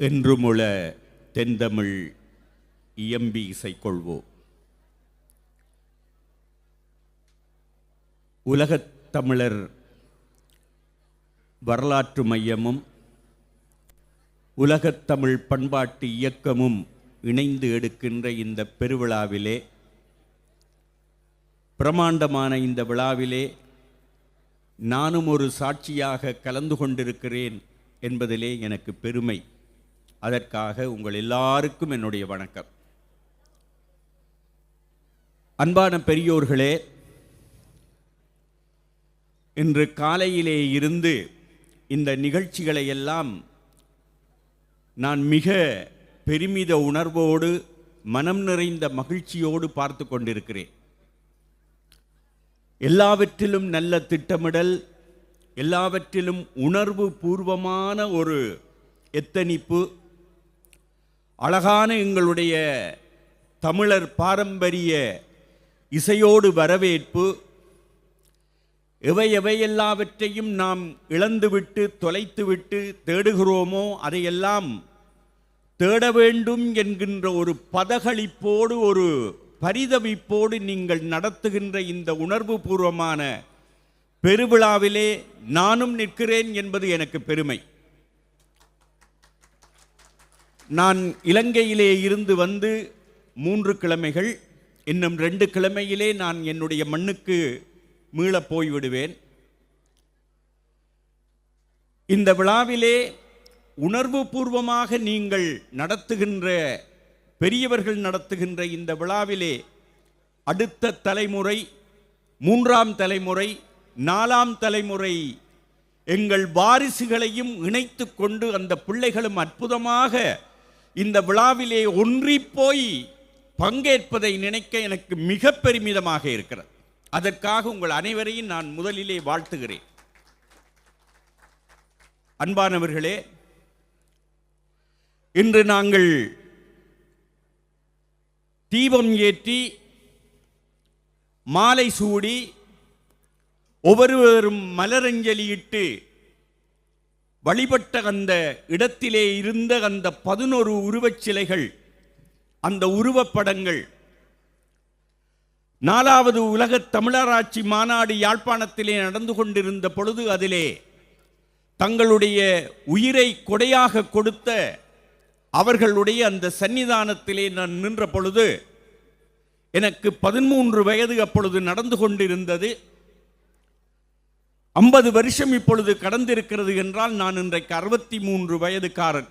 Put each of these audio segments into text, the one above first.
என்றுமுள தென்தமிழ் இயம்பி இசைக்கொள்வோம் உலகத் தமிழர் வரலாற்று மையமும் உலகத்தமிழ் பண்பாட்டு இயக்கமும் இணைந்து எடுக்கின்ற இந்த பெருவிழாவிலே பிரமாண்டமான இந்த விழாவிலே நானும் ஒரு சாட்சியாக கலந்து கொண்டிருக்கிறேன் என்பதிலே எனக்கு பெருமை. அதற்காக உங்கள் எல்லாருக்கும் என்னுடைய வணக்கம். அன்பான பெரியோர்களே இன்று காலையிலே இருந்து இந்த நிகழ்ச்சிகளை எல்லாம் நான் மிக பெருமித உணர்வோடு மனம் நிறைந்த மகிழ்ச்சியோடு பார்த்து கொண்டிருக்கிறேன். எல்லாவற்றிலும் நல்ல திட்டமிடல் எல்லாவற்றிலும் உணர்வு பூர்வமான ஒரு எத்தனிப்பு அழகான எங்களுடைய தமிழர் பாரம்பரிய இசையோடு வரவேற்பு. எவை எவை எல்லாவற்றையும் நாம் இழந்துவிட்டு தொலைத்துவிட்டு தேடுகிறோமோ அதையெல்லாம் தேட வேண்டும் என்கின்ற ஒரு பதகளிப்போடு ஒரு பரிதவிப்போடு நீங்கள் நடத்துகின்ற இந்த உணர்வு பூர்வமான பெருவிழாவிலே நானும் நிற்கிறேன் என்பது எனக்கு பெருமை. நான் இலங்கையிலே இருந்து வந்து மூன்று கிழமைகள் இன்னும் ரெண்டு கிழமையிலே நான் என்னுடைய மண்ணுக்கு மீளப் போய்விடுவேன். இந்த விழாவிலே உணர்வு பூர்வமாக நீங்கள் நடத்துகின்ற பெரியவர்கள் நடத்துகின்ற இந்த விழாவிலே அடுத்த தலைமுறை மூன்றாம் தலைமுறை நாலாம் தலைமுறை எங்கள் வாரிசுகளையும் இணைத்து கொண்டு அந்த பிள்ளைகளும் அற்புதமாக இந்த விழாவிலே ஒன்றி போய் பங்கேற்பதை நினைக்க எனக்கு மிக பெருமிதமாக இருக்கிறது. அதற்காக உங்கள் அனைவரையும் நான் முதலிலே வாழ்த்துகிறேன். அன்பானவர்களே இன்று நாங்கள் தீபம் ஏற்றி மாலை சூடி ஒவ்வொருவரும் மலரஞ்சலியிட்டு வழிபட்ட அந்த இடத்திலே இருந்த அந்த பதினொரு உருவச் சிலைகள் அந்த உருவப்படங்கள். நாலாவது உலகத் தமிழராட்சி மாநாடு யாழ்ப்பாணத்திலே நடந்து கொண்டிருந்த பொழுது அதிலே தங்களுடைய உயிரை கொடையாக கொடுத்த அவர்களுடைய அந்த சன்னிதானத்திலே நான் நின்ற பொழுது எனக்கு பதிமூன்று வயது அப்பொழுது நடந்து கொண்டிருந்தது. ஐம்பது வருஷம் இப்பொழுது கடந்திருக்கிறது என்றால் நான் இன்றைக்கு அறுபத்தி மூன்று வயதுக்காரன்.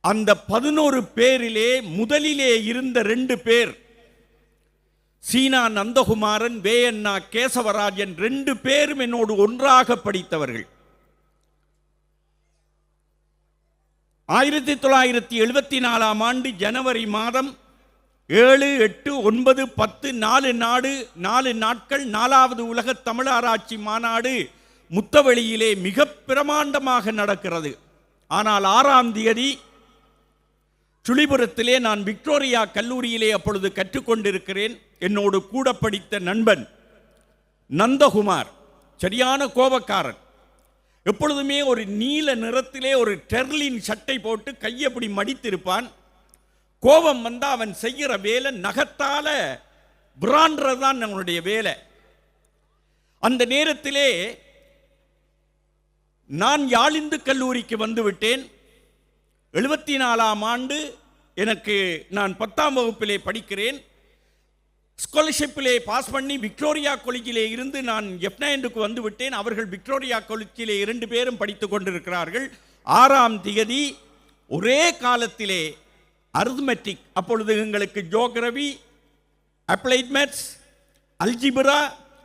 அந்த பதினோரு பேரிலே முதலிலே இருந்த ரெண்டு பேர் சீனா நந்தகுமாரன் வேயண்ணா கேசவராஜன் ரெண்டு பேரும் என்னோடு ஒன்றாக படித்தவர்கள். ஆயிரத்தி தொள்ளாயிரத்தி எழுபத்தி நாலாம் ஆண்டு ஜனவரி மாதம் ஏழு எட்டு ஒன்பது பத்து நாலு நாடு நாலு நாட்கள் நாலாவது உலக தமிழாராய்ச்சி மாநாடு முத்தவெளியிலே மிக பிரமாண்டமாக நடக்கிறது. ஆனால் ஆறாம் தேதி சுழிபுரத்திலே நான் விக்டோரியா கல்லூரியிலே அப்பொழுது கற்றுக்கொண்டிருக்கிறேன். என்னோடு கூட படித்த நண்பன் நந்தகுமார் சரியான கோபக்காரன். எப்பொழுதுமே ஒரு நீல நிறத்திலே ஒரு டெர்லின் சட்டை போட்டு கையப்படி மடித்திருப்பான். கோபம் வந்தால் அவன் செய்கிற வேலை நகத்தால பிரான்றதான் அவனுடைய வேலை. அந்த நேரத்திலே நான் யாழிந்து கல்லூரிக்கு வந்துவிட்டேன் எழுபத்தி நாலாம் ஆண்டு எனக்கு நான் பத்தாம் வகுப்பிலே படிக்கிறேன். ஸ்காலர்ஷிப்பிலே பாஸ் பண்ணி விக்டோரியா காலேஜிலே இருந்து நான் எஃப்னைண்டுக்கு வந்து விட்டேன். அவர்கள் விக்டோரியா காலேஜிலே இரண்டு பேரும் படித்து கொண்டிருக்கிறார்கள். ஆறாம் திகதி ஒரே காலத்திலே அருத்மெட்டிக் அப்பொழுது எங்களுக்கு geography applied maths algebra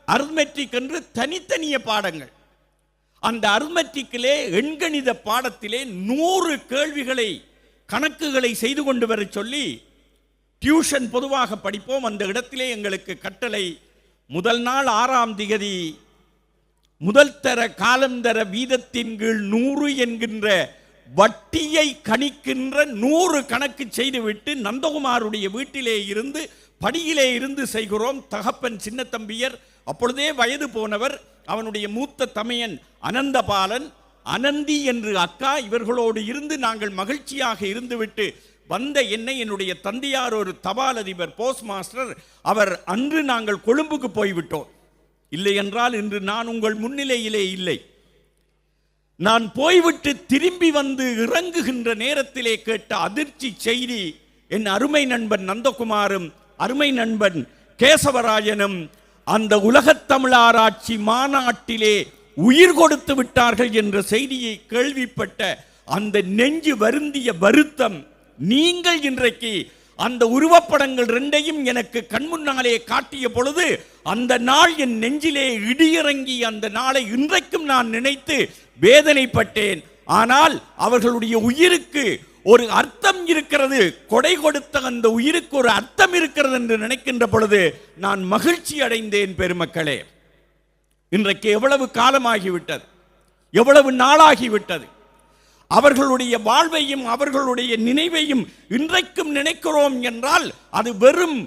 arithmetic என்று தனித்தனிய பாடங்கள். அந்த அருத்மெட்ரிக்கிலே எண்கணித பாடத்திலே நூறு கேள்விகளை கணக்குகளை செய்து கொண்டு வர சொல்லி டியூஷன் பொதுவாக படிப்போம். அந்த இடத்திலே எங்களுக்கு கட்டளை முதல் நாள் ஆறாம் திகதி முதல் தர காலந்தர வீதத்தின் கீழ் நூறு என்கின்ற வட்டியை கணிக்கின்ற நூறு கணக்கு செய்துவிட்டு நந்தகுமாருடைய வீட்டிலே இருந்து படியிலே இருந்து செய்கிறோம். தகப்பன் சின்னத்தம்பியர் அப்பொழுதே வயது போனவர் அவனுடைய மூத்த தமையன் அனந்தபாலன் அனந்தி என்று அக்கா இவர்களோடு இருந்து நாங்கள் மகிழ்ச்சியாக இருந்துவிட்டு வந்த என்னை என்னுடைய தந்தையார் ஒரு தபால் அதிபர் போஸ்ட் மாஸ்டர் அவர் அன்று நாங்கள் கொழும்புக்கு போய்விட்டோம். இல்லை என்றால் இன்று நான் உங்கள் முன்னிலையிலே இல்லை. நான் போய்விட்டு திரும்பி வந்து இறங்குகின்ற நேரத்திலே கேட்ட அதிர்ச்சி செய்தி என் அருமை நண்பன் நந்தகுமாரும் அருமை நண்பன் கேசவராயனும் அந்த உலகத்தமிழாராய்ச்சி மாநாட்டிலே உயிர் கொடுத்து விட்டார்கள் என்ற செய்தியை கேள்விப்பட்ட அந்த நெஞ்சு வருந்திய வருத்தம் நீங்கள் இன்றைக்கு அந்த உருவப்படங்கள் ரெண்டையும் எனக்கு கண்முன்னாலே காட்டிய பொழுது அந்த நாள் என் நெஞ்சிலே இடியிறங்கி அந்த நாளை இன்றைக்கும் நான் நினைத்து வேதனைப்பட்டேன். ஆனால் அவர்களுடைய உயிருக்கு ஒரு அர்த்தம் இருக்கிறது. கொடை கொடுத்த அந்த உயிருக்கு ஒரு அர்த்தம் இருக்கிறது என்று நினைக்கின்ற பொழுது நான் மகிழ்ச்சி அடைந்தேன் பெருமக்களே. இன்றைக்கு எவ்வளவு காலமாகிவிட்டது? எவ்வளவு நாளாகிவிட்டது? அவர்களுடைய வாழ்வையும் அவர்களுடைய நினைவையும் இன்றைக்கும் நினைக்கிறோம் என்றால் அது வெறும்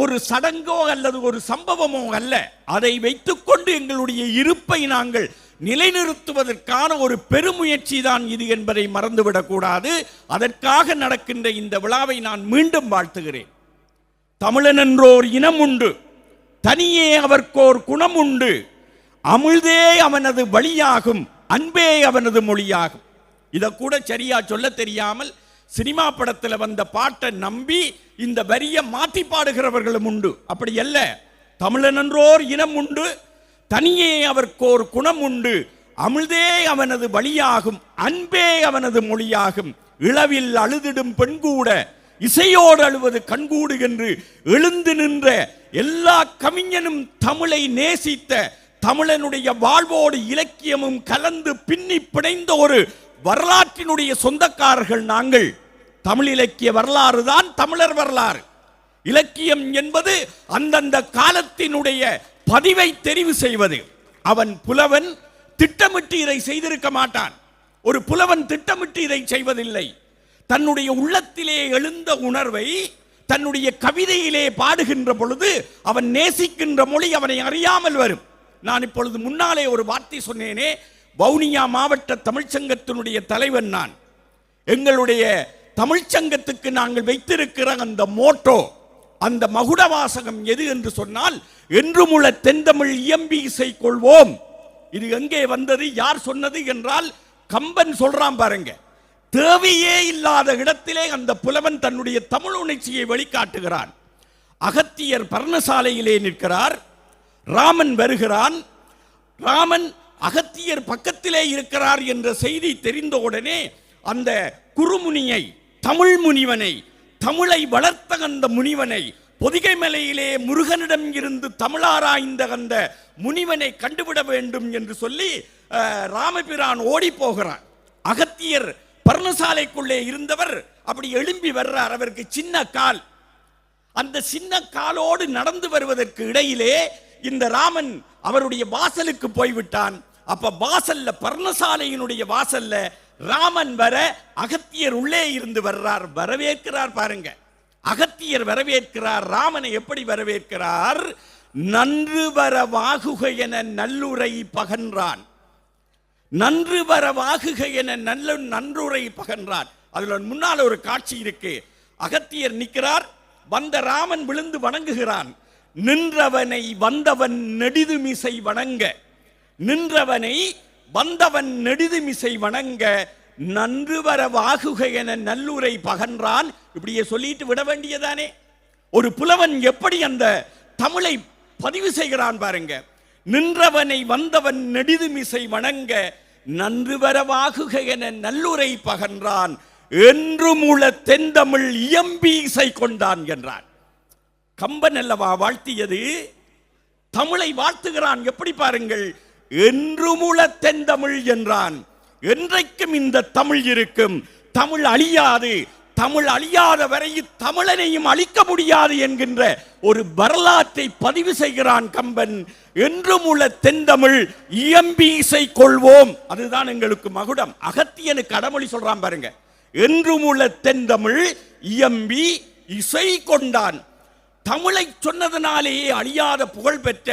ஒரு சடங்கோ அல்லது ஒரு சம்பவமோ அல்ல. அதை வைத்துக்கொண்டு எங்களுடைய இருப்பை நாங்கள் நிலைநிறுத்துவதற்கான ஒரு பெருமுயற்சி தான் இது என்பதை மறந்துவிடக்கூடாது அதற்காக நடக்கின்ற இந்த விழாவை நான் மீண்டும் வாழ்த்துகிறேன். தமிழன் என்றோர் இனம் உண்டு தனியே அவர்க்கோர் குணம் உண்டு. அமிழ்தே அவனது வழியாகும் அன்பே அவனது மொழியாகும். இதை கூட சரியா சொல்ல தெரியாமல் சினிமா படத்தில் வந்த பாட்டை நம்பி இந்த வரியை மாற்றி பாடுகிறவர்களும் உண்டு. அப்படி அல்ல. தமிழன் என்றோர் இனம் உண்டு. தனியே அவர்க்கோர் குணம் உண்டு. அமிழ்தே அவனது வழியாகும். அன்பே அவனது மொழியாகும். இளவில் அழுதிடும் பெண்கூட இசையோடு அழுவது கண்கூடு என்று எழுந்து நின்ற எல்லா கவிஞனும் தமிழை நேசித்த தமிழனுடைய வாழ்வோடு இலக்கியமும் கலந்து பின்னி பிணைந்த ஒரு வரலாற்றினுடைய சொந்தக்காரர்கள் நாங்கள். தமிழ் இலக்கிய வரலாறு தான் தமிழர் வரலாறு. இலக்கியம் என்பது அந்தந்த காலத்தினுடைய பதிவை தெரிவு செய்வது. அவன் புலவன் திட்டமிட்டு இதை செய்திருக்க மாட்டான். ஒரு புலவன் திட்டமிட்டு இதை செய்வதில்லை. தன்னுடைய உள்ளத்திலே எழுந்த உணர்வை தன்னுடைய கவிதையிலே பாடுகின்ற பொழுது அவன் நேசிக்கின்ற மொழி அவனை அறியாமல் வரும். நான் இப்பொழுது முன்னாலே ஒரு வார்த்தை சொன்னேனே வவுனியா மாவட்ட தமிழ்ச்சங்கத்தினுடைய தலைவன் நான். எங்களுடைய தமிழ்ச்சங்கத்துக்கு நாங்கள் வைத்திருக்கிற அந்த மோட்டோ அந்த மகுட வாசகம் எது என்று சொன்னால் என்றுமுள்ள தென்தமிழ் இயம்பி இசை கொள்வோம். இது எங்கே வந்தது யார் சொன்னது என்றால் கம்பன் சொல்றான் பாருங்க. தேவையே இல்லாத இடத்திலே அந்த புலவன் தன்னுடைய தமிழ் உணர்ச்சியை வெளிக்காட்டுகிறான். அகத்தியர் பர்ணசாலையிலே நிற்கிறார். ராமன் வருகிறான். ராமன் அகத்தியர் பக்கத்திலே இருக்கிறார் என்ற செய்தி தெரிந்த உடனே அந்த குறுமுனியை தமிழ் முனிவனை தமிழை வளர்த்த அந்த முனிவனை பொதிகை மலையிலே முருகனிடம் இருந்து தமிழாராய்ந்த அந்த முனிவனை கண்டுவிட வேண்டும் என்று சொல்லி அஹ், ராமபிரான் ஓடி போகிறான். அகத்தியர் பர்ணசாலைக்குள்ளே இருந்தவர் அப்படி எழும்பி வர்றார். அவருக்கு சின்ன கால். அந்த சின்ன காலோடு நடந்து வருவதற்கு இடையிலே இந்த ராமன் அவருடைய வாசலுக்கு போய்விட்டான். அப்ப வாசல்ல பர்ணசாலையினுடைய வாசல்ல ராமன் வர அகத்தியர் உள்ளே இருந்து வர்றார் வரவேற்கிறார் பாருங்க. அகத்தியர் வரவேற்கிறார் ராமனை எப்படி வரவேற்கிறார்? நன்று வர வாகுக என நல்லுரை பகன்றான். நன்று வர வாகுக என நல்ல நன்றுரை பகன்றான். அதுல முன்னால் ஒரு காட்சி இருக்கு. அகத்தியர் நிற்கிறார் வந்த ராமன் விழுந்து வணங்குகிறான். நின்றவனை வந்தவன் நெடிதுமிசை வணங்க. நின்றவனை வந்தவன் நெடுதுமிசை வணங்க நன்று வர வாகுக என நல்லுரை பகன்றான். இப்படியே சொல்லிட்டு விட வேண்டியதானே? ஒரு புலவன் எப்படி அந்த தமிழை பதிவு செய்கிறான் பாருங்க. நின்றவனை வந்தவன் நெடிதுமிசை வணங்க நன்று வரவாகுக என நல்லுரை பகன்றான். என்று உள தென்தமிழ் இயம்பி இசை கொண்டான் என்றான். கம்பன் அல்லவா வாழ்த்தியது? தமிழை வாழ்த்துகிறான். எப்படி பாருங்கள்? என்றுமுள தென்தமிழ் என்றான். என்றைக்கும் இந்த தமிழ் இருக்கும். தமிழ் அழியாது. தமிழ் அழியாத வரை தமிழனையும் அழிக்க முடியாது என்கின்ற ஒரு வரலாற்றை பதிவு செய்கிறான் கம்பன். என்றும் உள்ள தென்தமிழ் இயம்பி இசை கொள்வோம். அதுதான் எங்களுக்கு மகுடம். அகத்தியனுக்கு அடமொழி சொல்றான் பாருங்க. என்றும் உள்ள தென்தமிழ் இயம்பி இசை கொண்டான். தமிழை சொன்னதனாலேயே அழியாத புகழ் பெற்ற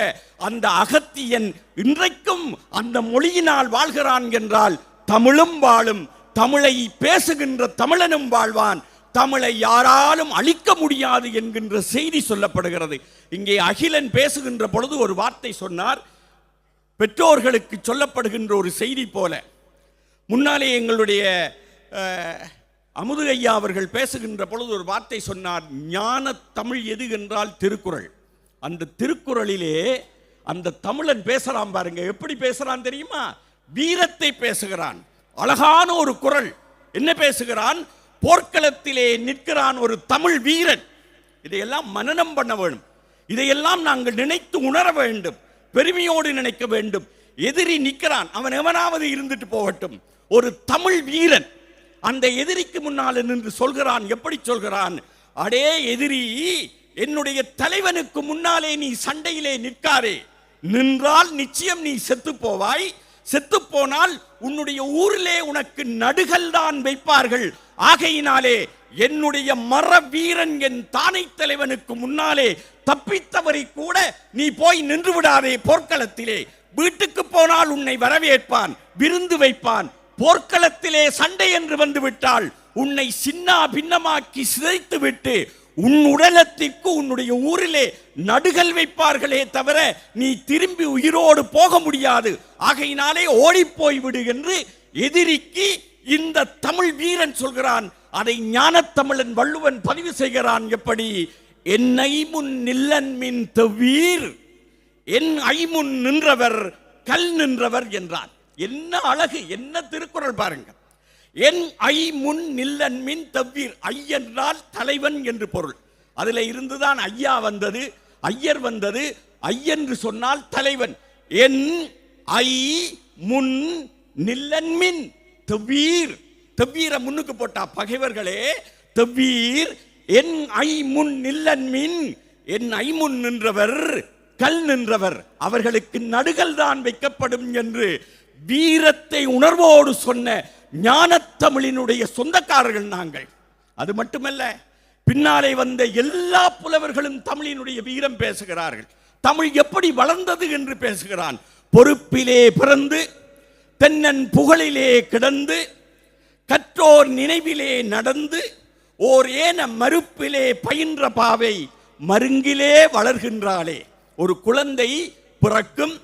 அந்த அகத்தியன் இன்றைக்கும் அந்த மொழியினால் வாழ்கிறான் என்றால் தமிழும் வாழும். தமிழை பேசுகின்ற தமிழனும் வாழ்வான். தமிழை யாராலும் அழிக்க முடியாது என்கின்ற செய்தி சொல்லப்படுகிறது. இங்கே அகிலன் பேசுகின்ற பொழுது ஒரு வார்த்தை சொன்னார். பெற்றோர்களுக்கு சொல்லப்படுகின்ற ஒரு செய்தி போல. முன்னாலே எங்களுடைய அமுதுகையா அமுது ஐயா அவர்கள் பேசுகின்ற பொழுது ஒரு வார்த்தை சொன்னார் ஞான தமிழ் எது என்றால் திருக்குறள். அந்த திருக்குறளிலே அந்த தமிழன் பேசுகிறான் பாருங்க எப்படி பேசுகிறான் தெரியுமா? வீரத்தை பேசுகிறான் அழகான ஒரு குரல். என்ன பேசுகிறான்? போர்க்களத்திலே நிற்கிறான் ஒரு தமிழ் வீரன். இதையெல்லாம் மனனம் பண்ண வேண்டும் இதையெல்லாம் நாங்கள் நினைத்து உணர வேண்டும் பெருமையோடு நினைக்க வேண்டும். எதிரி நிற்கிறான் அவன் எவனாவது இருந்துட்டு போகட்டும். ஒரு தமிழ் வீரன். அந்த எதிரிக்கு முன்னால் நின்று சொல்கிறான் எப்படி சொல்கிறான்? அடே எதிரி என்னுடைய தலைவனுக்கு முன்னாலே நீ சண்டையிலே நிற்காரே நின்றால் நிச்சயம் நீ செத்து போவாய் செத்து போனால் உன்னுடைய ஊரிலே உனக்கு நடுகள் தான் வைப்பார்கள். ஆகையினாலே என்னுடைய மர வீரன் என் தானை தலைவனுக்கு முன்னாலே தப்பித்தவரை கூட நீ போய் நின்று விடாதே போர்க்களத்திலே. வீட்டுக்கு போனால் உன்னை வரவேற்பான் விருந்து வைப்பான் போர்க்களத்திலே சண்டை என்று வந்து விட்டால் உன்னை சின்னா பின்னமாக்கி சிதைத்து விட்டு உன் உடலத்திற்கு உன்னுடைய ஊரிலே நடுகள் வைப்பார்களே தவிர நீ திரும்பி உயிரோடு போக முடியாது. ஆகையினாலே ஓடிப்போய் விடு என்று எதிரிக்கு இந்த தமிழ் வீரன் சொல்கிறான். அதை ஞானத்தமிழன் வள்ளுவன் பதிவு செய்கிறான். எப்படி? என்னை முன் நில்லன் மின் தவீர் என் ஐமுன் நின்றவர் கல் நின்றவர் என்றான். என்ன அழகு என்ன திருக்குறள் பாருங்க என் ஐ முன் நில்லன் மின் தவ்வீர் ஐ என்றால் தலைவன் என்று பொருள். அதுல இருந்துதான் ஐயா வந்தது ஐயர் வந்தது ஐ என்று சொன்னால் தலைவன். என் ஐ முன் நில்லன் மின் தவ்வீர். தவ்வீர முன்னுக்கு போட்டா பகைவர்களே தவ்வீர் என் ஐ முன் நில்லன் மின் என் ஐ முன் நின்றவர் கல் நின்றவர். அவர்களுக்கு நடுகள் தான் வைக்கப்படும் என்று வீரத்தை உணர்வோடு சொன்ன ஞானத்தமிழினுடைய சொந்தக்காரர்கள் நாங்கள். அது மட்டுமல்ல பின்னாலே வந்த எல்லா புலவர்களும் தமிழினுடைய வீரம் பேசுகிறார்கள். தமிழ் எப்படி வளர்ந்தது என்று பேசுகிறான். பொறுப்பிலே பிறந்து தென்னன் புகழிலே கிடந்து கற்றோர் நினைவிலே நடந்து ஓர் ஏன மறுப்பிலே பயின்ற பாவை மருங்கிலே வளர்கின்றாளே. ஒரு குழந்தை பிறக்கும்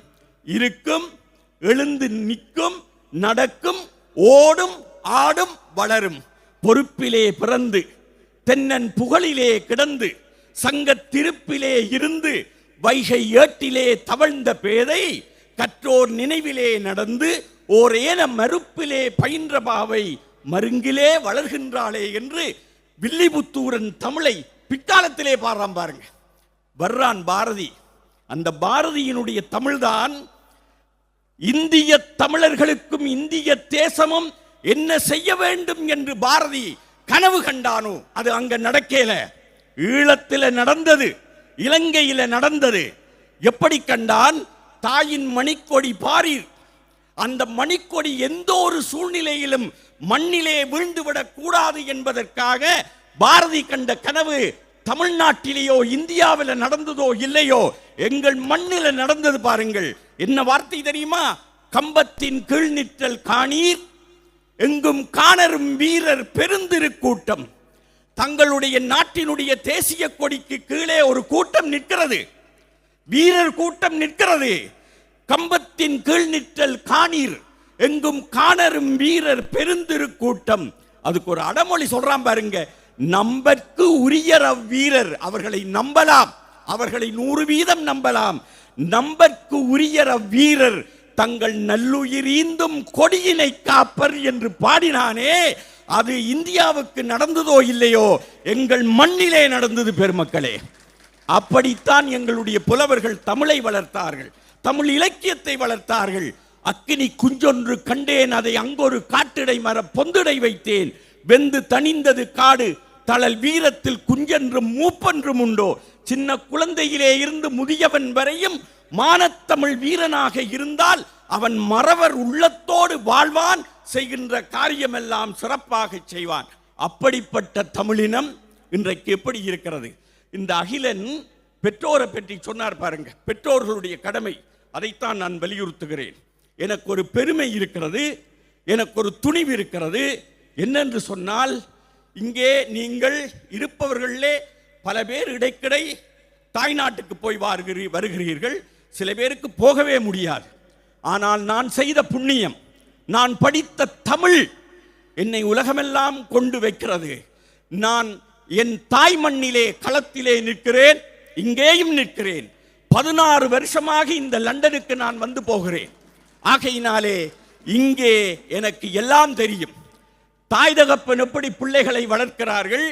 இருக்கும் எழுந்து நிற்கும் நடக்கும் ஓடும் ஆடும் வளரும். பொறுப்பிலே பிறந்து தென்னன் புகழிலே கிடந்து சங்க திருப்பிலே இருந்து வைகை ஏட்டிலே தவழ்ந்த பேதை கற்றோர் நினைவிலே நடந்து ஓர் ஏன மறுப்பிலே பயின்ற பாவை மருங்கிலே வளர்கின்றாளே என்று வில்லிபுத்தூரன் தமிழை பிற்காலத்திலே பாடுறான் பாருங்க. வர்றான் பாரதி. அந்த பாரதியினுடைய தமிழ்தான் இந்திய தமிழர்களுக்கும் இந்திய தேசமும் என்ன செய்ய வேண்டும் என்று பாரதி கனவு கண்டானோ அது அங்க நடக்கல. ஈழத்தில் நடந்தது இலங்கையில நடந்தது. எப்படி கண்டான்? தாயின் மணிக்கொடி பாரீர். அந்த மணிக்கொடி எந்த ஒரு சூழ்நிலையிலும் மண்ணிலே வீழ்ந்துவிடக் கூடாது என்பதற்காக பாரதி கண்ட கனவு தமிழ்நாட்டிலேயோ இந்தியாவில் நடந்ததோ இல்லையோ எங்கள் மண்ணில் நடந்தது பாருங்கள். என்ன வார்த்தை தெரியுமா? கம்பத்தின் கீழ் நிற்றல் காணீர் எங்கும் காணரும் வீரர் பெருந்திருக்கூட்டம் தங்களுடைய நாட்டினுடைய தேசிய கொடிக்கு கீழே ஒரு கூட்டம் நிற்கிறது. வீரர் கூட்டம் நிற்கிறது. கம்பத்தின் கீழ் நிற்றல் காணீர் எங்கும் காணரும் வீரர் பெருந்திருக்கூட்டம் அதுக்கு ஒரு அடமொழி சொல்றான் பாருங்க. நம்பற்கு உரிய வீரர். அவர்களை நம்பலாம். அவர்களை நூறு வீதம் நம்பலாம். நம்பற்கு உரிய வீரர். தங்கள் நல்லுயிரீந்தும் கொடியினை காப்பர் என்று பாடினானே. அது இந்தியாவுக்கு நடந்ததோ இல்லையோ? எங்கள் மண்ணிலே நடந்தது பெருமக்களே. அப்படித்தான் எங்களுடைய புலவர்கள் தமிழை வளர்த்தார்கள். தமிழ் இலக்கியத்தை வளர்த்தார்கள். அக்கினி குஞ்சொன்று கண்டேன். அதை அங்கொரு காட்டிடை மர பொந்துடை வைத்தேன். வெந்து தணிந்தது காடு. தளல் வீரத்தில் குஞ்சென்றும் மூப்பென்றும் உண்டோ? சின்ன குழந்தையிலே இருந்து முதியவன் வரையும் மானத்தமிழ் வீரனாக இருந்தால் அவன் மறவர் உள்ளத்தோடு வாழ்வான் செய்கின்ற காரியமெல்லாம் சிறப்பாக செய்வான். அப்படிப்பட்ட தமிழினம் இன்றைக்கு எப்படி இருக்கிறது? இந்த அகிலன் பெற்றோரை பற்றி சொன்னார் பாருங்க பெற்றோர்களுடைய கடமை. அதைத்தான் நான் வலியுறுத்துகிறேன். எனக்கு ஒரு பெருமை இருக்கிறது எனக்கு ஒரு துணிவு இருக்கிறது. என்னென்று சொன்னால் இங்கே நீங்கள் இருப்பவர்களே பல பேர் இடைக்கிடை தாய்நாட்டுக்கு போய் வாருகிறீ வருகிறீர்கள். சில பேருக்கு போகவே முடியாது. ஆனால் நான் செய்த புண்ணியம் நான் படித்த தமிழ் என்னை உலகமெல்லாம் கொண்டு வைக்கிறது. நான் என் தாய் மண்ணிலே களத்திலே நிற்கிறேன் இங்கேயும் நிற்கிறேன். பதினாறு வருஷமாக இந்த லண்டனுக்கு நான் வந்து போகிறேன். ஆகையினாலே இங்கே எனக்கு எல்லாம் தெரியும். தாய் தகப்பன் எப்படி பிள்ளைகளை வளர்க்கிறார்கள்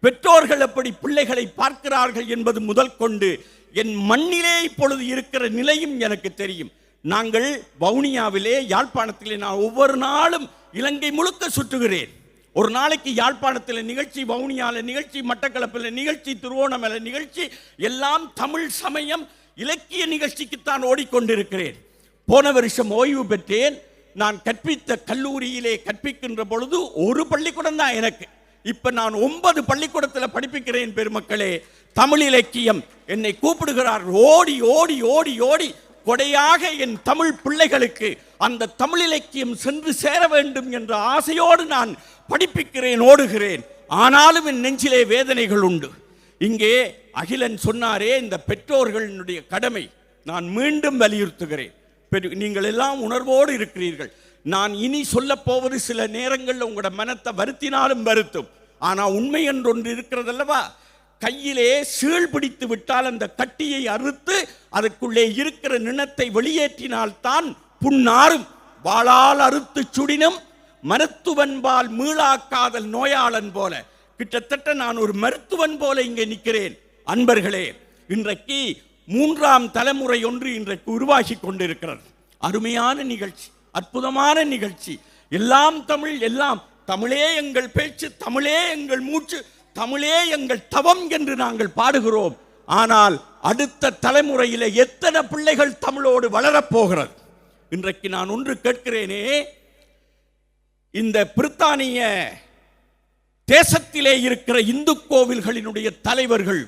பெற்றோர்கள் எப்படி பிள்ளைகளை பார்க்கிறார்கள் என்பது முதல் கொண்டு என் மண்ணிலே இப்பொழுது இருக்கிற நிலையும் எனக்கு தெரியும். நாங்கள் வவுனியாவிலே யாழ்ப்பாணத்திலே நான் ஒவ்வொரு நாளும் இலங்கை முழுக்க சுற்றுகிறேன். ஒரு நாளைக்கு யாழ்ப்பாணத்தில் நிகழ்ச்சி வவுனியாவில் நிகழ்ச்சி மட்டக்களப்பில் நிகழ்ச்சி திருவோணமலை நிகழ்ச்சி எல்லாம் தமிழ் சமயம் இலக்கிய நிகழ்ச்சிக்குத்தான் ஓடிக்கொண்டிருக்கிறேன். போன வருஷம் ஓய்வு பெற்றேன். நான் கற்பித்த கல்லூரியிலே கற்பிக்கின்ற பொழுது ஒரு பள்ளிக்கூடம் தான் எனக்கு. இப்போ நான் ஒன்பது பள்ளிக்கூடத்தில் படிப்பிக்கிறேன் பெருமக்களே. தமிழ் இலக்கியம் என்னை கூப்பிடுகிறார். ஓடி ஓடி ஓடி ஓடி. கொடையாக என் தமிழ் பிள்ளைகளுக்கு அந்த தமிழ் இலக்கியம் சென்று சேர வேண்டும் என்ற ஆசையோடு நான் படிப்பிக்கிறேன் ஓடுகிறேன். ஆனாலும் என் நெஞ்சிலே வேதனைகள் உண்டு. இங்கே அகிலன் சொன்னாரே இந்த பெற்றோர்களுடைய கடமை. நான் மீண்டும் வலியுறுத்துகிறேன். நீங்கள் எல்லாம் உணர்வோடு இருக்கிறீர்கள். நான் இனி சொல்ல போவது சில நேரங்களில் உங்களோட மனத்தை வருத்தினாலும் வருத்தும். ஆனால் உண்மை என்று ஒன்று இருக்கிறதல்லவா? கையிலே சீழ் பிடித்து விட்டால் அந்த கட்டியை அறுத்து அதுக்குள்ளே இருக்கிற நிணத்தை வெளியேற்றினால்தான் புண்ணாரும். வாளால் அறுத்து சுடினும் மருத்துவன்பால் மீளாக்காதல் நோயாளன் போல. கிட்டத்தட்ட நான் ஒரு மருத்துவன் போல இங்கே நிற்கிறேன். அன்பர்களே இன்றைக்கு மூன்றாம் தலைமுறை ஒன்று இன்றைக்கு உருவாகி கொண்டிருக்கிறது. அருமையான நிகழ்ச்சி அற்புதமான நிகழ்ச்சி. எல்லாம் தமிழ் எல்லாம் தமிழே எங்கள் பேச்சு தமிழே எங்கள் மூச்சு தமிழே எங்கள் தவம் என்று நாங்கள் பாடுகிறோம். ஆனால் அடுத்த தலைமுறையிலே எத்தனை பிள்ளைகள் தமிழோடு வளரப்போகிறது? இன்றைக்கு நான் ஒன்று கேட்கிறேனே இந்த பிரித்தானிய தேசத்திலே இருக்கிற இந்து கோவில்களினுடைய தலைவர்கள்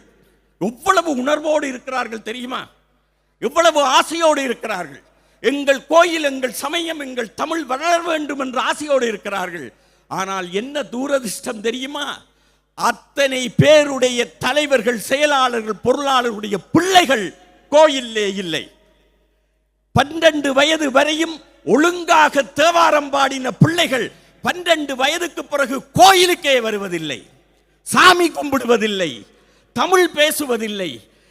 எவ்வளவு உணர்வோடு இருக்கிறார்கள் தெரியுமா? எவ்வளவு ஆசையோடு இருக்கிறார்கள்? எங்கள் கோயில் எங்கள் சமயம் எங்கள் தமிழ் வளர வேண்டும் என்ற ஆசையோடு இருக்கிறார்கள். ஆனால் என்ன தூரதிர்ஷ்டம் தெரியுமா? அத்தனை பேருடைய தலைவர்கள் செயலாளர்கள் பொருளாளர்களுடைய பிள்ளைகள் கோயிலே இல்லை. பன்னெண்டு வயது வரையும் ஒழுங்காக தேவாரம் பாடின பிள்ளைகள் பன்னெண்டு வயதுக்கு பிறகு கோயிலுக்கே வருவதில்லை. சாமி கும்பிடுவதில்லை. தமிழ் பேசுவதில்லை.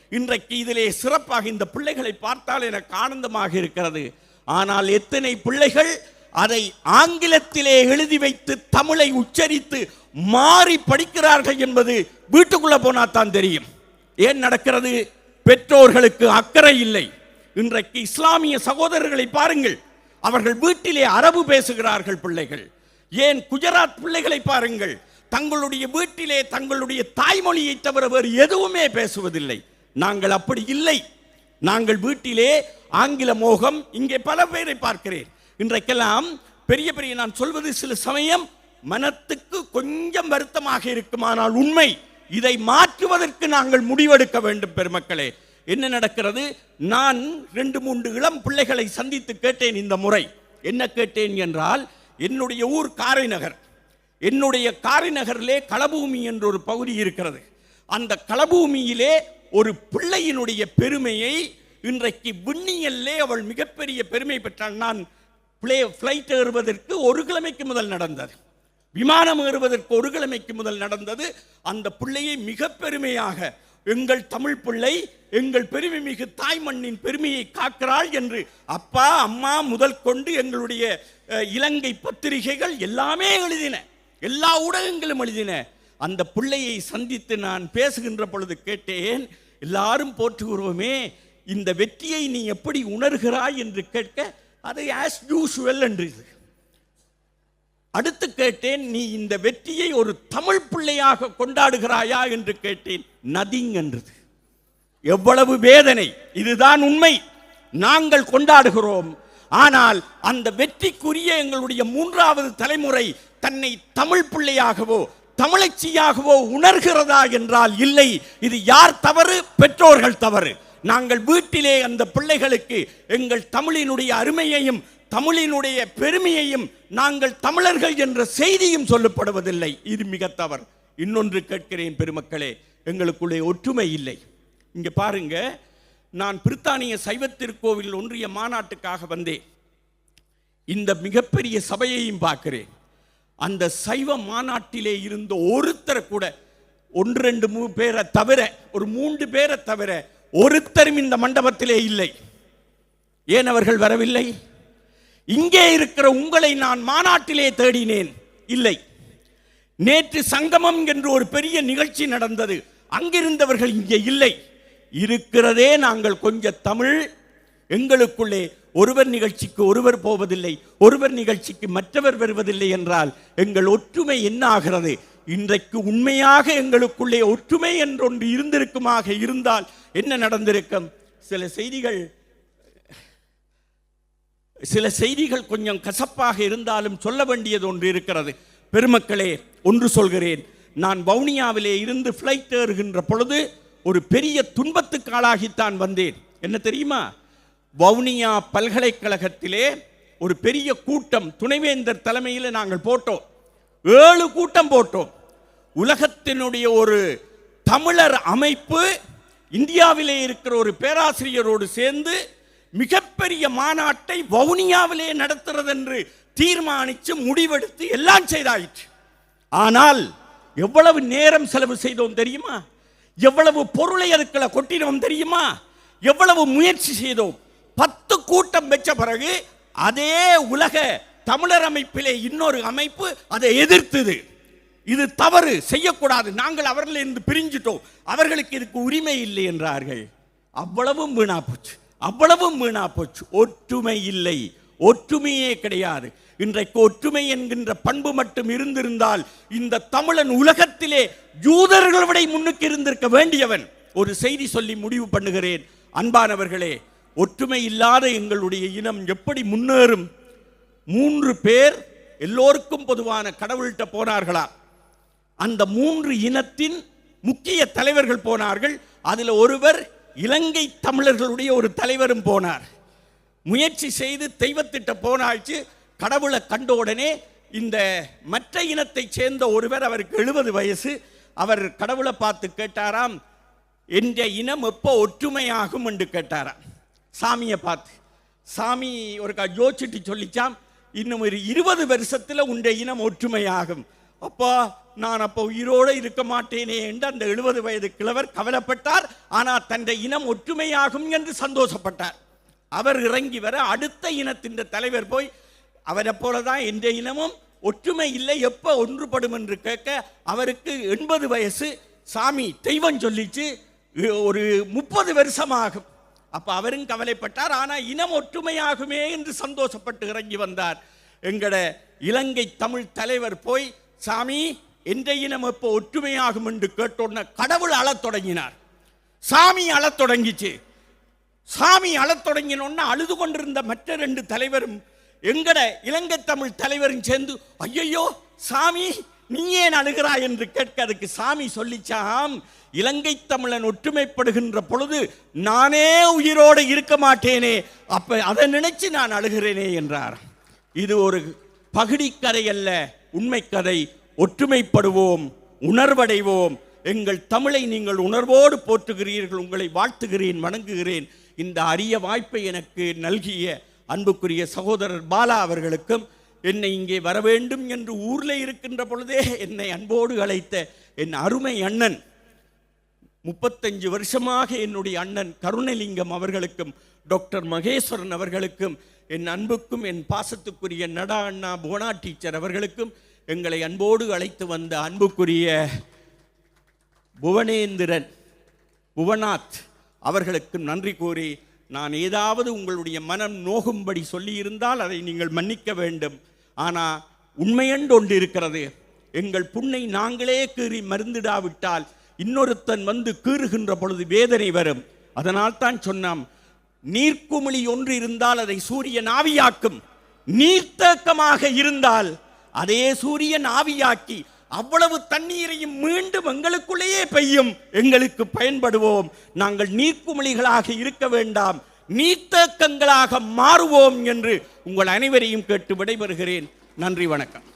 இன்றைக்கு இதிலே சிறப்பாக இந்த பிள்ளைகளை பார்த்தால் எனக்கு ஆனந்தமாக இருக்கிறது. ஆனால் எத்தனை பிள்ளைகள் அதை ஆங்கிலத்திலே எழுதி வைத்து தமிழை உச்சரித்து மாறி படிக்கிறார்கள் என்பது வீட்டுக்குள்ள போனா தான் தெரியும். ஏன் நடக்கிறது? பெற்றோர்களுக்கு அக்கறை இல்லை. இன்றைக்கு இஸ்லாமிய சகோதரர்களை பாருங்கள். அவர்கள் வீட்டிலே அரபு பேசுகிறார்கள் பிள்ளைகள். ஏன் குஜராத் பிள்ளைகளை பாருங்கள். தங்களுடைய வீட்டிலே தங்களுடைய தாய்மொழியை தவிர வேறு எதுவுமே பேசுவதில்லை. நாங்கள் அப்படி இல்லை. நாங்கள் வீட்டிலே ஆங்கில மோகம் இங்கே பல பேரை பார்க்கிறேன். இன்றைக்கெல்லாம் பெரிய பெரிய நான் சொல்வது சில சமயம் மனத்துக்கு கொஞ்சம் வருத்தமாக இருக்குமானால் உண்மை. இதை மாற்றுவதற்கு நாங்கள் முடிவெடுக்க வேண்டும் பெருமக்களே. என்ன நடக்கிறது? நான் ரெண்டு மூன்று இளம் பிள்ளைகளை சந்தித்து கேட்டேன் இந்த முறை. என்ன கேட்டேன் என்றால் என்னுடைய ஊர் காரைநகர். என்னுடைய காரிநகரிலே களபூமி என்ற ஒரு பகுதி இருக்கிறது. அந்த களபூமியிலே ஒரு பிள்ளையினுடைய பெருமையை இன்றைக்கு விண்ணியல்லே அவள் மிகப்பெரிய பெருமை பெற்றாள் நான் பிளே ஃப்ளைட் ஏறுவதற்கு ஒரு கிழமைக்கு முதல் நடந்தது. விமானம் ஏறுவதற்கு ஒரு கிழமைக்கு முதல் நடந்தது. அந்த பிள்ளையை மிக பெருமையாக எங்கள் தமிழ் பிள்ளை எங்கள் பெருமை மிகு தாய் மண்ணின் பெருமையை காக்கிறாள் என்று அப்பா அம்மா முதல் கொண்டு எங்களுடைய இலங்கை பத்திரிகைகள் எல்லாமே எழுதின. எல்லா ஊடகங்களும் எழுதின. அந்த பிள்ளையை சந்தித்து நான் பேசுகின்ற பொழுது கேட்டேன் எல்லாரும் போற்றுகிறோமே இந்த வெற்றியை நீ எப்படி உணர்கிறாய்? என்று கேட்க அதை ஆஸ் யூசுவல் என்று. அடுத்து கேட்டேன் நீ இந்த வெற்றியை ஒரு தமிழ் பிள்ளையாக கொண்டாடுகிறாயா? என்று கேட்டேன் நதிங் என்றது எவ்வளவு வேதனை. இதுதான் உண்மை. நாங்கள் கொண்டாடுகிறோம். ஆனால் அந்த வெற்றிக்குரிய எங்களுடைய மூன்றாவது தலைமுறை தன்னை தமிழ் பிள்ளையாகவோ தமிழச்சியாகவோ உணர்கிறதா என்றால் இல்லை. இது யார் தவறு? பெற்றோர்கள் தவறு. நாங்கள் வீட்டிலே அந்த பிள்ளைகளுக்கு எங்கள் தமிழினுடைய அருமையையும் தமிழினுடைய பெருமையையும் நாங்கள் தமிழர்கள் என்ற செய்தியும் சொல்லப்படுவதில்லை. இது மிக தவறு. இன்னொன்று கேட்கிறேன் பெருமக்களே. எங்களுக்குள்ளே ஒற்றுமை இல்லை. இங்கே பாருங்க நான் பிரித்தானிய சைவ திருக்கோவில் ஒன்றிய மாநாட்டுக்காக வந்தேன். இந்த மிகப்பெரிய சபையையும் பார்க்கிறேன். அந்த சைவ மாநாட்டிலே இருந்த ஒருத்தரை கூட ஒன்று ரெண்டு மூணு பேரை தவிர ஒரு மூன்று பேரை தவிர ஒருத்தரும் இந்த மண்டபத்திலே இல்லை. ஏன் அவர்கள் வரவில்லை? இங்கே இருக்கிற உங்களை நான் மாநாட்டிலே தேடினேன். இல்லை. நேற்று சங்கமம் என்று ஒரு பெரிய நிகழ்ச்சி நடந்தது. அங்கிருந்தவர்கள் இங்கே இல்லை. இருக்கிறதே நாங்கள் கொஞ்சம் தமிழ். எங்களுக்குள்ளே ஒருவர் நிகழ்ச்சிக்கு ஒருவர் போவதில்லை ஒருவர் நிகழ்ச்சிக்கு மற்றவர் வருவதில்லை என்றால் எங்கள் ஒற்றுமை என்ன ஆகிறது இன்றைக்கு உண்மையாக எங்களுக்குள்ளே ஒற்றுமை என்றொன்று இருந்திருக்குமாக இருந்தால் என்ன நடந்திருக்கும்? சில செய்திகள் சில செய்திகள் கொஞ்சம் கசப்பாக இருந்தாலும் சொல்ல வேண்டியது ஒன்று இருக்கிறது. பெருமக்களே ஒன்று சொல்கிறேன். நான் வவுனியாவிலே இருந்து ஃப்ளைட் ஏறுகின்ற பொழுது ஒரு பெரிய துன்பத்துக்கு ஆளாகித்தான் வந்தேன். என்ன தெரியுமா? வவுனியா பல்கலைக்கழகத்திலே ஒரு பெரிய கூட்டம் துணைவேந்தர் தலைமையில் நாங்கள் போட்டோம். ஏழு கூட்டம் போட்டோம். உலகத்தினுடைய ஒரு தமிழர் அமைப்பு இந்தியாவிலே இருக்கிற ஒரு பேராசிரியரோடு சேர்ந்து மிகப்பெரிய மாநாட்டை வவுனியாவிலே நடத்துறது என்று தீர்மானித்து முடிவெடுத்து எல்லாம் செய்தாயிற்று. ஆனால் எவ்வளவு நேரம் செலவு செய்தோம் தெரியுமா? எவ்வளவு பொருளை அதுக்களை கொட்டினோம் தெரியுமா? எவ்வளவு முயற்சி செய்தோம்? பத்து கூட்டம் வச்ச பிறகு அதே உலக தமிழர் அமைப்பிலே இன்னொரு அமைப்பு அதை எதிர்த்தது. இது தவறு செய்யக்கூடாது. நாங்கள் அவர்களிருந்து பிரிஞ்சிட்டோம். அவர்களுக்கு இதுக்கு உரிமை இல்லை என்றார்கள். அவ்வளவும் வீணா போச்சு. அவ்வளவும் வீணா போச்சு. ஒற்றுமை இல்லை. ஒற்றுமையே கிடையாது. இன்றைக்கு ஒற்றுமை என்கின்ற பண்பு மட்டும் இருந்திருந்தால் இந்த தமிழன் உலகத்திலே யூதர்களை விட முன்னுக்கு இருந்திருக்க வேண்டியவன். ஒரு செய்தி சொல்லி முடிவு பண்ணுகிறேன். அன்பானவர்களே ஒற்றுமை இல்லாத எங்களுடைய இனம் எப்படி முன்னேறும்? மூன்று பேர் எல்லோருக்கும் பொதுவான கடவுள்கிட்ட போனார்களா? அந்த மூன்று இனத்தின் முக்கிய தலைவர்கள் போனார்கள். அதில் ஒருவர் இலங்கை தமிழர்களுடைய ஒரு தலைவரும் போனார். முயற்சி செய்து தெய்வத்திட்ட போனாச்சு. கடவுளை கண்ட உடனே இந்த மற்ற இனத்தைச் சேர்ந்த ஒருவர் அவருக்கு எழுபது வயசு. அவர் கடவுளை பார்த்து கேட்டாராம் என்ற இனம் எப்போ ஒற்றுமையாகும்? என்று கேட்டாராம். சாமியை பார்த்து சாமி ஒரு யோசிச்சுட்டு சொல்லிச்சாம் இன்னும் ஒரு இருபது வருஷத்தில் உண்ட இனம் ஒற்றுமையாகும். அப்போ நான் அப்போ உயிரோடு இருக்க மாட்டேனே என்று அந்த எழுபது வயது கிழவர் கவலைப்பட்டார். ஆனால் தன்னுடைய இனம் ஒற்றுமையாகும் என்று சந்தோஷப்பட்டார். அவர் இறங்கி வர அடுத்த இனத்தின் தலைவர் போய் அவரை போல தான் எந்த இனமும் ஒற்றுமை இல்லை எப்போ ஒன்றுபடும் என்று கேட்க அவருக்கு எண்பது வயசு சாமி தெய்வம் சொல்லிச்சு ஒரு முப்பது வருஷமாகும். அப்போ அவரும் கவலைப்பட்டார் ஆனால் இனம் ஒற்றுமையாகுமே என்று சந்தோஷப்பட்டு இறங்கி வந்தார். எங்கட இலங்கை தமிழ் தலைவர் போய் சாமி எந்த இனம் எப்போ ஒற்றுமையாகும் என்று கேட்டோன்ன கடவுள் அழத் தொடங்கினார். சாமி அழத் தொடங்கிச்சு. சாமி அழத் தொடங்கினோன்னு அழுது கொண்டிருந்த மற்ற ரெண்டு தலைவரும் எங்கட இலங்கை தமிழ் தலைவரும் சேர்ந்து ஐயையோ சாமி நீ ஏன் அழுகிறாய்? என்று கேட்க அதுக்கு சாமி சொல்லிச்சாம். இலங்கை தமிழன் ஒற்றுமைப்படுகின்ற பொழுது நானே உயிரோடு இருக்க மாட்டேனே அப்ப அதை நினைச்சு நான் அழுகிறேனே என்றார். இது ஒரு பகுடி கதை அல்ல உண்மை கதை ஒற்றுமைப்படுவோம் உணர்வடைவோம். எங்கள் தமிழை நீங்கள் உணர்வோடு போற்றுகிறீர்கள் உங்களை வாழ்த்துகிறேன் வணங்குகிறேன். இந்த அரிய வாய்ப்பை எனக்கு நல்கிய அன்புக்குரிய சகோதரர் பாலா அவர்களுக்கும் என்னை இங்கே வர வேண்டும் என்று ஊரில் இருக்கின்ற பொழுதே என்னை அன்போடு அழைத்த என் அருமை அண்ணன் முப்பத்தஞ்சு வருஷமாக என்னுடைய அண்ணன் கருணலிங்கம் அவர்களுக்கும் டாக்டர் மகேஸ்வரன் அவர்களுக்கும் என் அன்புக்கும் என் பாசத்துக்குரிய நடா அண்ணா புவனா டீச்சர் அவர்களுக்கும் எங்களை அன்போடு அழைத்து வந்த அன்புக்குரிய புவனேந்திரன் புவனாத் அவர்களுக்கும் நன்றி கூறி நான் ஏதாவது உங்களுடைய மனம் நோகும்படி சொல்லியிருந்தால் அதை நீங்கள் மன்னிக்க வேண்டும். ஆனால் உண்மையென்று ஒன்று இருக்கிறது எங்கள் புண்ணை நாங்களே கீறி மருந்திடாவிட்டால் இன்னொருத்தன் வந்து கீறுகின்ற பொழுது வேதனை வரும். அதனால் தான் சொன்னாம் நீர்க்குமிழி ஒன்று இருந்தால் அதை சூரியன் ஆவியாக்கும். நீர்த்தேக்கமாக இருந்தால் அதே சூரியன் ஆவியாக்கி அவ்வளவு தண்ணீரையும் மீண்டும் எங்களுக்குள்ளேயே பெய்யும். எங்களுக்கு பயன்படுவோம். நாங்கள் நீர்க்குமிழிகளாக இருக்க வேண்டாம். நீத்தேக்கங்களாக மாறுவோம் என்று உங்கள் அனைவரையும் கேட்டு விடைபெறுகிறேன். நன்றி வணக்கம்.